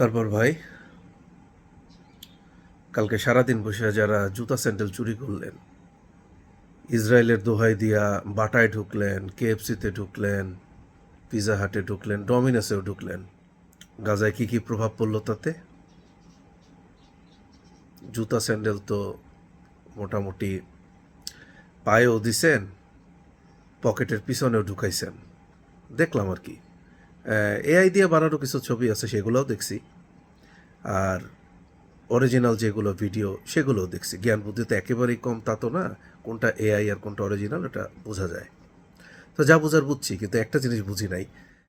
তারপর ভাই, কালকে সারাদিন বসে যারা জুতা স্যান্ডেল চুরি করলেন, ইসরায়েলের দোহাই দিয়া বাটায় ঢুকলেন, কেএফসিতে ঢুকলেন, পিজা হাটে ঢুকলেন, ডমিনাসেও ঢুকলেন, গাজায় কি কি প্রভাব পড়ল তাতে? জুতা স্যান্ডেল তো মোটামুটি পায়েও দিছেন, পকেটের পিছনেও ঢুকাইছেন, দেখলাম আর কি। এআই দিয়ে বানানো কিছু ছবি আছে, সেগুলোও দেখছি। আর অরিজিনাল যেগুলো ভিডিও সেগুলোও দেখছি। জ্ঞান বুদ্ধি তো একেবারেই কম, তা তো না, কোনটা এআই আর কোনটা অরিজিনাল এটা বোঝা যায়। তো যা বোঝার বুঝছি, কিন্তু একটা জিনিস বুঝি নাই।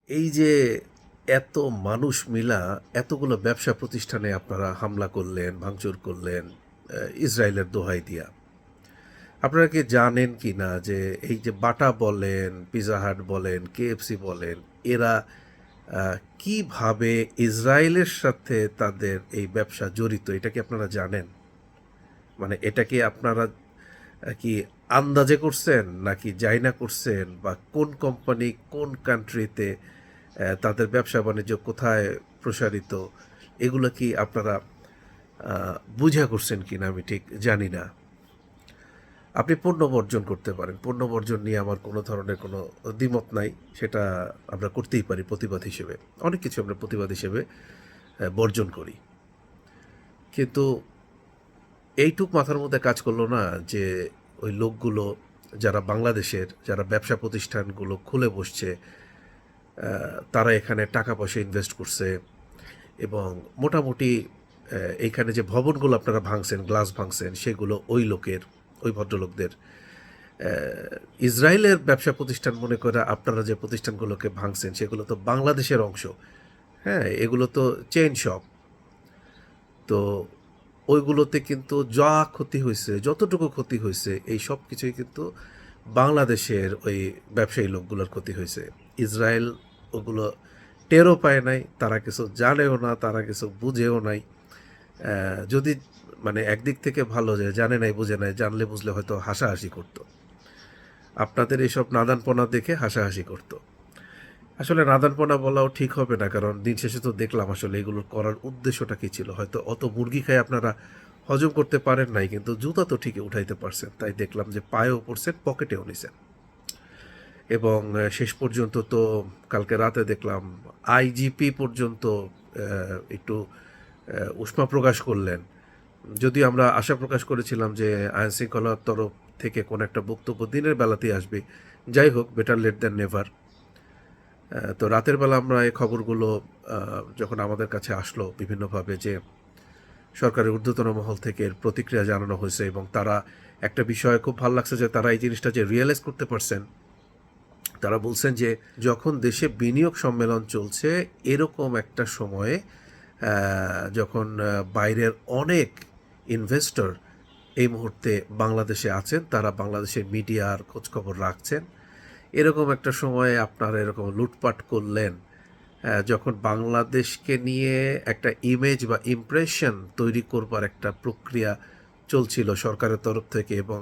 এই যে এত মানুষ মিলা এতগুলো ব্যবসা প্রতিষ্ঠানে আপনারা হামলা করলেন, ভাঙচুর করলেন ইসরায়েলের দোহাই দিয়া। আপনারা কি জানেন কি না যে এই যে বাটা বলেন পিজা হাট বলেন কেএফসি বলেন এরা কীভাবে ইসরায়েলের সাথে তাদের এই ব্যবসা জড়িত, এটা কি আপনারা জানেন? মানে এটা কি আপনারা কি আন্দাজে করছেন নাকি যাইনা করছেন? বা কোন কোম্পানি কোন কান্ট্রিতে তাদের ব্যবসা বাণিজ্য কোথায় প্রসারিত? এগুলো কি আপনারা বুঝা করছেন কি না আমি ঠিক জানি না। আপনি পণ্য বর্জন করতে পারেন। পণ্য বর্জন নিয়ে আমার কোনো ধরনের কোনো দ্বিমত নাই, সেটা আমরা করতেই পারি প্রতিবাদ হিসেবে। অনেক কিছু আমরা প্রতিবাদ হিসেবে বর্জন করি। কিন্তু এইটুক মাথার মধ্যে কাজ করল না যে ওই লোকগুলো যারা বাংলাদেশের, যারা ব্যবসা প্রতিষ্ঠানগুলো খুলে বসছে তারা এখানে টাকা পয়সা ইনভেস্ট করছে এবং মোটামুটি এইখানে যে ভবনগুলো আপনারা ভাঙছেন গ্লাস ভাঙছেন, সেগুলো ওই লোকের ওই ভদ্রলোকদের। ইসরায়েলের ব্যবসা প্রতিষ্ঠান মনে করে আপনারা যে প্রতিষ্ঠানগুলোকে ভাঙছেন, সেগুলো তো বাংলাদেশের অংশ। হ্যাঁ এগুলো তো চেইন শপ তো ওইগুলোতে কিন্তু যা ক্ষতি হয়েছে, যতটুকু ক্ষতি হয়েছে, এই সব কিছুই কিন্তু বাংলাদেশের ওই ব্যবসায়ী লোকগুলোর ক্ষতি হয়েছে। ইসরায়েল ওগুলো টেরও পায় নাই, তারা কিছু জানেও না, তারা কিছু বুঝেও নাই। যদি মানে একদিক থেকে ভালো যে জানে নাই, বুঝে নাই, জানলে বুঝলে হয়তো হাসাহাসি করতো। আপনাদের এইসব নাদানপনা দেখে হাসাহাসি করতো। আসলে নাদানপনা বলাও ঠিক হবে না, কারণ দিন শেষে তো দেখলাম আসলে এগুলো করার উদ্দেশ্যটা কি ছিল। হয়তো অত মুরগি খায় আপনারা হজম করতে পারেন নাই, কিন্তু জুতা তো ঠিকই উঠাইতে পারছেন। তাই দেখলাম যে পায়েও পড়ছেন, পকেটেও নিছেন। এবং শেষ পর্যন্ত তো কালকে রাতে দেখলাম আইজিপি পর্যন্ত একটু উষ্মা প্রকাশ করলেন। যদিও আমরা আশা প্রকাশ করেছিলাম যে আইন শৃঙ্খলার তরফ থেকে কোনো একটা বক্তব্য দিনের বেলাতেই আসবে, যাই হোক বেটার লেট দ্যান নেভার তো রাতের বেলা আমরা এই খবরগুলো যখন আমাদের কাছে আসলো বিভিন্নভাবে যে সরকারের ঊর্ধ্বতন মহল থেকে এর প্রতিক্রিয়া জানানো হয়েছে এবং তারা একটা বিষয়ে খুব ভালো লাগছে যে তারা এই জিনিসটা যে রিয়েলাইজ করতে পারছেন, তারা বলছেন যে যখন দেশে বিনিয়োগ সম্মেলন চলছে, এরকম একটা সময়ে যখন বাইরের অনেক ইনভেস্টর এই মুহূর্তে বাংলাদেশে আছেন, তারা বাংলাদেশের মিডিয়ার খোঁজখবর রাখছেন। এরকম একটা সময়ে আপনারা এরকম লুটপাট করলেন যখন বাংলাদেশকে নিয়ে একটা ইমেজ বা ইমপ্রেশন তৈরি করবার একটা প্রক্রিয়া চলছিল সরকারের তরফ থেকে এবং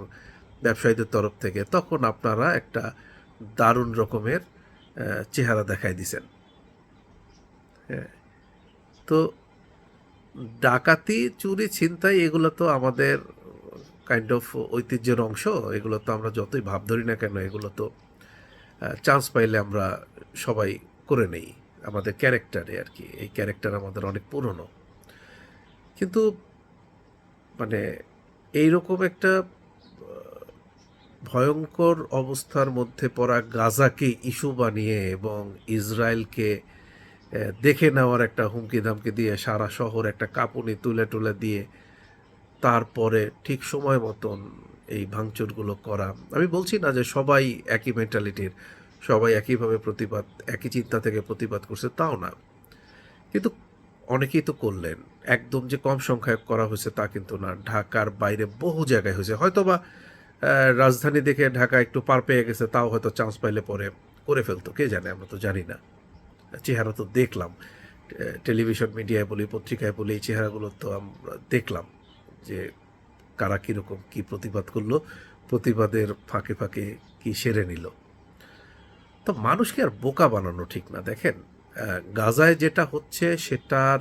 ব্যবসায়ীদের তরফ থেকে, তখন আপনারা একটা দারুণ রকমের চেহারা দেখাই দিছেন। হ্যাঁ তো ডাকাতি, চুরি, ছিনতাই এগুলো তো আমাদের কাইন্ড অফ ঐতিহ্যের অংশ। এগুলো তো আমরা যতই ভাব ধরি না কেন, এগুলো তো চান্স পাইলে আমরা সবাই করে নেই। আমাদের ক্যারেক্টারে আর কি, এই ক্যারেক্টার আমাদের অনেক পুরনো। কিন্তু মানে এইরকম একটা ভয়ঙ্কর অবস্থার মধ্যে পড়া গাজাকে ইস্যু বানিয়ে এবং ইসরায়েলকে দেখে নেওয়ার একটা হুমকি ধামকি দিয়ে সারা শহর একটা কাঁপুনি তুলে টুলে দিয়ে তারপরে ঠিক সময় মতন এই ভাঙচুরগুলো করা। আমি বলছি না যে সবাই একই মেন্টালিটির সবাই একইভাবে প্রতিবাদ, একই চিন্তা থেকে প্রতিবাদ করছে, তাও না। কিন্তু অনেকেই তো করলেন। একদম যে কম সংখ্যায় করা হয়েছে তা কিন্তু না। ঢাকার বাইরে বহু জায়গায় হয়েছে। হয়তো বা রাজধানী দেখে ঢাকা একটু পার পেয়ে গেছে, তাও হয়তো চান্স পাইলে পরে করে ফেলতো, কে জানে, আমরা তো জানি না। চেহারা তো দেখলাম। টেলিভিশন, মিডিয়ায় বলি, পত্রিকায় বলি, এই চেহারাগুলো তো আমরা দেখলাম যে কারা কীরকম কী প্রতিবাদ করল, প্রতিবাদের ফাঁকে ফাঁকে কি সেরে নিল। তো মানুষকে আর বোকা বানানো ঠিক না, দেখেন। গাজায় যেটা হচ্ছে সেটার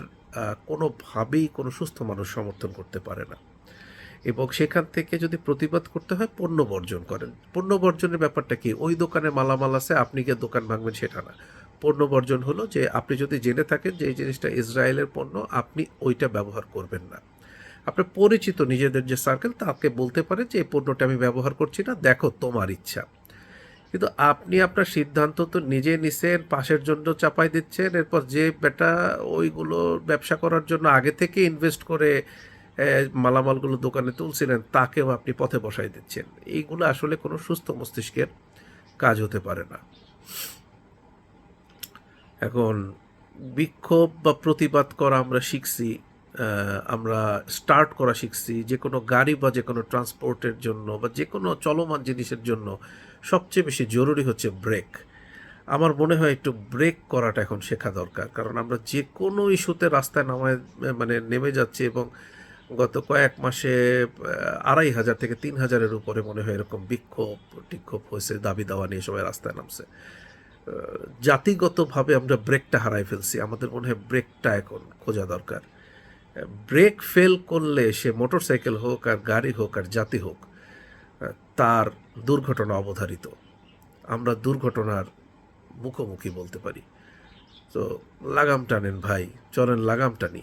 কোনোভাবেই কোনো সুস্থ মানুষ সমর্থন করতে পারে না। এবং সেখান থেকে যদি প্রতিবাদ করতে হয়, পণ্য বর্জন করেন। পণ্য বর্জনের ব্যাপারটা কি? ওই দোকানে মালামাল আছে, আপনি গিয়ে দোকান ভাঙবেন, সেটা না। পণ্য বর্জন হলো যে আপনি যদি জেনে থাকেন যে এই জিনিসটা ইসরায়েলের পণ্য, আপনি ওইটা ব্যবহার করবেন না। আপনার পরিচিত নিজেদের যে সার্কেল তাকে বলতে পারে যে এই পণ্যটা আমি ব্যবহার করছি না, দেখো তোমার ইচ্ছা। কিন্তু আপনি আপনার সিদ্ধান্ত তো নিজে নিছেন, পাশের জন্য চাপাই দিচ্ছেন, এরপর যে বেটা ওইগুলো ব্যবসা করার জন্য আগে থেকে ইনভেস্ট করে মালামালগুলো দোকানে তুলছিলেন, তাকেও আপনি পথে বসাই দিচ্ছেন। এইগুলো আসলে কোনো সুস্থ মস্তিষ্কের কাজ হতে পারে না। এখন বিক্ষোভ বা প্রতিবাদ করা আমরা শিখছি আমরা স্টার্ট করা শিখছি যে কোনো গাড়ি বা যে কোনো ট্রান্সপোর্টের জন্য বা যে কোনো চলমান জিনিসের জন্য সবচেয়ে বেশি জরুরি হচ্ছে ব্রেক আমার মনে হয় একটু ব্রেক করাটা এখন শেখা দরকার, কারণ আমরা যে কোনো ইস্যুতে রাস্তায় নামায় মানে নেমে যাচ্ছি এবং গত কয়েক মাসে আড়াই হাজার থেকে তিন হাজারের উপরে মনে হয় এরকম বিক্ষোভ টিক্ষোভ হয়েছে দাবি দাওয়া নিয়ে সবাই রাস্তায় নামছে। জাতিগতভাবে আমরা ব্রেকটা হারাই ফেলছি। আমাদের মনে হয় ব্রেকটা এখন খোঁজা দরকার। ব্রেক ফেল করলে সে মোটর সাইকেল হোক আর গাড়ি হোক আর জাতি হোক, তার দুর্ঘটনা অবধারিত। আমরা দুর্ঘটনার মুখোমুখি বলতে পারি। তো লাগাম টানেন ভাই, চলেন লাগাম টানি।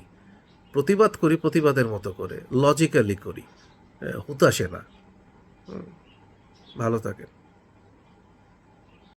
প্রতিবাদ করি প্রতিবাদের মতো করে লজিক্যালি করি। হুতাশে না। ভালো থাকেন।